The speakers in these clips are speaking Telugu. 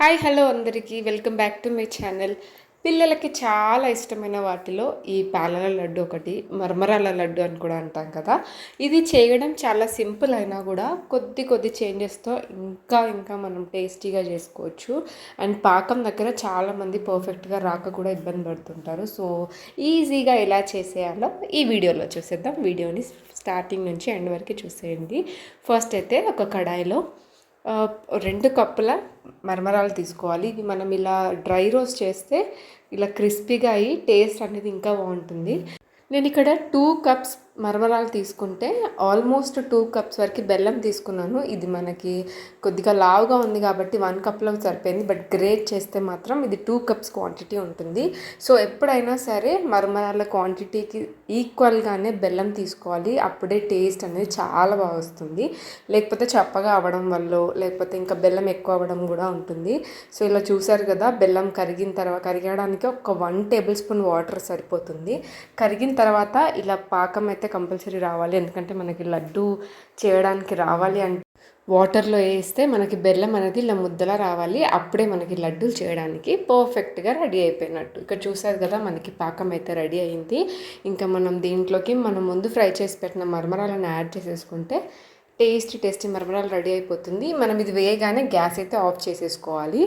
హాయ్ హలో అందరికీ. Welcome back to my channel. పిల్లలకి చాలా ఇష్టమైన వాటిలో ఈ పాలల లడ్డు ఒకటి మరమరాల లడ్డు అని కూడా అంటాం కదా. ఇది చేయడం చాలా సింపుల్ అయినా కూడా కొద్ది కొద్ది చేంజెస్తో ఇంకా ఇంకా మనం టేస్టీగా చేసుకోవచ్చు. అండ్ పాకం దగ్గర చాలామంది పర్ఫెక్ట్గా రాక కూడా ఇబ్బంది పడుతుంటారు. సో ఈజీగా ఎలా చేసేయాలో ఈ వీడియోలో చూసేద్దాం. వీడియోని స్టార్టింగ్ నుంచి ఎండ్ వరకు చూసేయండి. ఫస్ట్ అయితే ఒక కడాయిలో రెండు కప్పుల మరమరాలు తీసుకోవాలి. ఇది మనం ఇలా డ్రై రోస్ట్ చేస్తే ఇలా క్రిస్పీగా అయ్యి టేస్ట్ అనేది ఇంకా బాగుంటుంది. నేను ఇక్కడ టూ కప్స్ మరమరాలు తీసుకుంటే ఆల్మోస్ట్ టూ కప్స్ వరకు బెల్లం తీసుకున్నాను. ఇది మనకి కొద్దిగా లావుగా ఉంది కాబట్టి వన్ కప్లో సరిపోయింది. బట్ గ్రేట్ చేస్తే మాత్రం ఇది టూ కప్స్ క్వాంటిటీ ఉంటుంది. సో ఎప్పుడైనా సరే మరమరాల క్వాంటిటీకి ఈక్వల్గానే బెల్లం తీసుకోవాలి. అప్పుడే టేస్ట్ అనేది చాలా బాగా వస్తుంది. లేకపోతే చప్పగా అవ్వడం వల్ల లేకపోతే ఇంకా బెల్లం ఎక్కువ అవ్వడం కూడా ఉంటుంది. సో ఇలా చూసారు కదా బెల్లం కరిగిన తర్వాత కరిగడానికి ఒక వన్ టేబుల్ స్పూన్ వాటర్ సరిపోతుంది. కరిగిన తర్వాత ఇలా పాకం అయితే కంపల్సరీ రావాలి. ఎందుకంటే మనకి లడ్డు చేయడానికి రావాలి అంటే వాటర్లో వేస్తే మనకి బెల్లం అనేది ఇలా ముద్దలా రావాలి. అప్పుడే మనకి లడ్డూలు చేయడానికి పర్ఫెక్ట్గా రెడీ అయిపోయినట్టు. ఇక్కడ చూసారు కదా మనకి పాకం అయితే రెడీ అయింది. ఇంకా మనం దీంట్లోకి మనం ముందు ఫ్రై చేసి పెట్టిన మరమరాలను యాడ్ చేసేసుకుంటే టేస్టీ టేస్టీ మరమరాలు రెడీ అయిపోతుంది. మనం ఇది వేయగానే గ్యాస్ అయితే ఆఫ్ చేసేసుకోవాలి.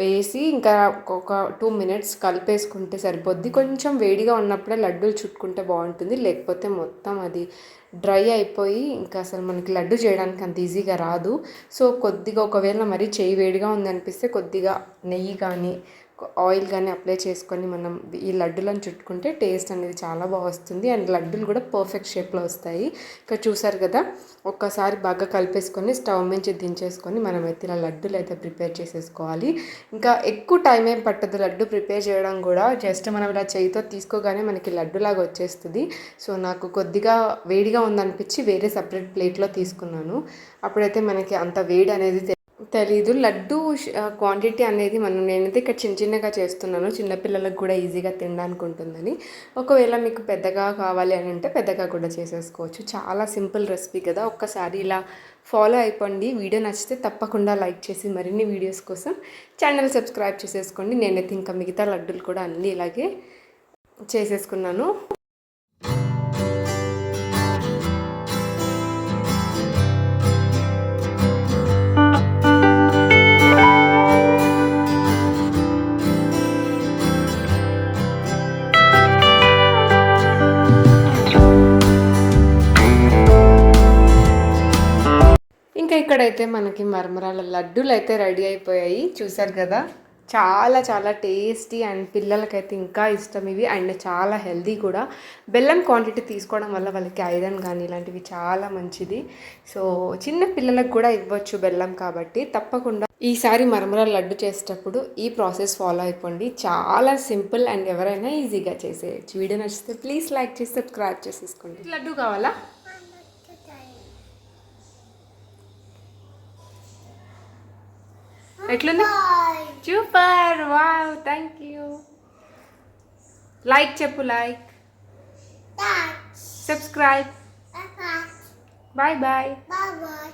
వేసి ఇంకా ఒక టూ మినిట్స్ కలిపేసుకుంటే సరిపోద్ది. కొంచెం వేడిగా ఉన్నప్పుడే లడ్డూలు చుట్టుకుంటే బాగుంటుంది. లేకపోతే మొత్తం అది డ్రై అయిపోయి ఇంకా అసలు మనకి లడ్డు చేయడానికి అంత ఈజీగా రాదు. సో కొద్దిగా ఒకవేళ మరి చేయి వేడిగా ఉందనిపిస్తే కొద్దిగా నెయ్యి కానీ ఆయిల్ కానీ అప్లై చేసుకొని మనం ఈ లడ్డులను చుట్టుకుంటే టేస్ట్ అనేది చాలా బాగా వస్తుంది. అండ్ లడ్డూలు కూడా పర్ఫెక్ట్ షేప్లో వస్తాయి. ఇక్కడ చూసారు కదా ఒక్కసారి బాగా కలిపేసుకొని స్టవ్ నుంచి దించేసుకొని మనం అయితే ఇలా లడ్డూలు అయితే ప్రిపేర్ చేసేసుకోవాలి. ఇంకా ఎక్కువ టైం ఏం పట్టదు లడ్డు ప్రిపేర్ చేయడం కూడా. జస్ట్ మనం ఇలా చేయితో తీసుకోగానే మనకి లడ్డులాగా వచ్చేస్తుంది. సో నాకు కొద్దిగా వేడిగా ఉందనిపించి వేరే సపరేట్ ప్లేట్లో తీసుకున్నాను. అప్పుడైతే మనకి అంత వేడి అనేది తెలీదు. లడ్డు క్వాంటిటీ అనేది మనం నేనైతే ఇక్కడ చిన్న చిన్నగా చేస్తున్నాను. చిన్నపిల్లలకు కూడా ఈజీగా తినడానికి ఉంటుందని ఒకవేళ మీకు పెద్దగా కావాలి అని అంటే పెద్దగా కూడా చేసేసుకోవచ్చు. చాలా సింపుల్ రెసిపీ కదా. ఒక్కసారి ఇలా ఫాలో అయిపోండి. వీడియో నచ్చితే తప్పకుండా లైక్ చేసి మరిన్ని వీడియోస్ కోసం ఛానల్ సబ్స్క్రైబ్ చేసేసుకోండి. నేనైతే ఇంకా మిగతా లడ్డూలు కూడా అన్నీ ఇలాగే చేసేసుకున్నాను. ఇంకా ఇక్కడైతే మనకి మరమరాల లడ్డూలు అయితే రెడీ అయిపోయాయి. చూసారు కదా? చాలా చాలా టేస్టీ అండ్ పిల్లలకైతే ఇంకా ఇష్టం ఇవి. అండ్ చాలా హెల్దీ కూడా. బెల్లం క్వాంటిటీ తీసుకోవడం వల్ల వాళ్ళకి ఐరన్ కానీ ఇలాంటివి చాలా మంచిది. సో చిన్న పిల్లలకు కూడా ఇవ్వచ్చు బెల్లం కాబట్టి తప్పకుండా ఈసారి మరమరాల లడ్డు చేసేటప్పుడు ఈ ప్రాసెస్ ఫాలో అయిపోండి. చాలా సింపుల్ అండ్ ఎవరైనా ఈజీగా చేసేయచ్చు. వీడియో నచ్చితే ప్లీజ్ లైక్ చేసి సబ్స్క్రైబ్ చేసేసుకోండి. లడ్డు కావాలా? ఎట్లుంది? Super. Wow thank you like చెప్పు like subscribe bye bye Bye bye.